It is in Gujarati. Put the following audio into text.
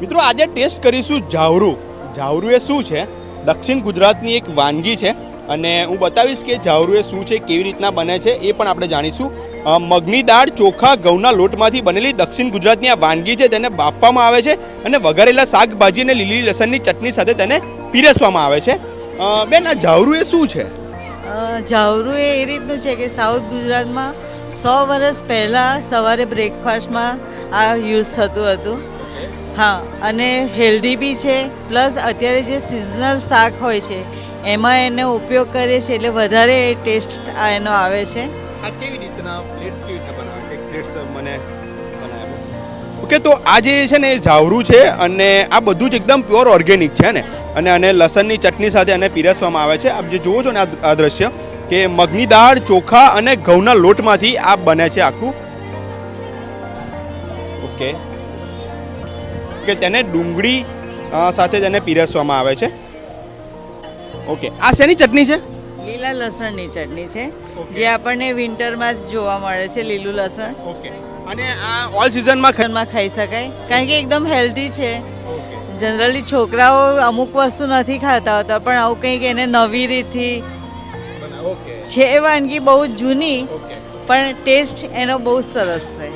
મિત્રો, આજે ટેસ્ટ કરીશું જાવરું. જાવરું એ શું છે? દક્ષિણ ગુજરાતની એક વાનગી છે અને હું બતાવીશ કે જાવરું એ શું છે, કેવી રીતના બને છે, એ પણ આપણે જાણીશું. મગની દાળ ચોખા ઘઉંના લોટમાંથી બનેલી દક્ષિણ ગુજરાતની આ વાનગી છે, તેને બાફવામાં આવે છે અને વઘારેલા શાકભાજી અને લીલી લસણની ચટણી સાથે તેને પીરસવામાં આવે છે. બેન, આ જાવરું એ શું છે? ઝાવરુ એ એ રીતનું છે કે સાઉથ ગુજરાતમાં સો વર્ષ પહેલાં સવારે બ્રેકફાસ્ટમાં આ યુઝ થતું હતું. હા, અને હેલ્ધી બી છે પ્લસ અત્યારે જે સિઝનલ શાક હોય છે, એમાં એનો ઉપયોગ કરે છે એટલે વધારે ટેસ્ટ એનો આવે છે. આ કેવી રીતના પ્લેટ્સ કેવી છે? પ્લેટ્સ મને ઓકે તો આ જે છે ને એ ઝાવરું છે અને આ બધું જ એકદમ પ્યોર ઓર્ગેનિક છે ને? અને અને લસણની ચટણી સાથે એને પીરસવામાં આવે છે. આપ જે જુઓ છો ને આ દ્રશ્ય કે મગની દાળ, ચોખા અને ઘઉંના લોટમાંથી આ બને છે આખું. ઓકે કે તેને ડુંગળી સાથે તેને પીરસવામાં આવે છે. ઓકે. આ શેની ચટણી છે? લીલા લસણની ચટણી છે જે આપણને વિન્ટરમાં જ જોવા મળે છે લીલું લસણ. ઓકે. અને આ ઓલ સિઝનમાં માં ખાઈ શકાય. કારણ કે એકદમ હેલ્ધી છે. જનરલી છોકરાઓ અમુક વસ્તુ નથી ખાતા હોતા પણ આવું કંઈક એને નવી રીતથી છે વાનગી બહુ જૂની પણ ટેસ્ટ એનો બહુ સરસ છે.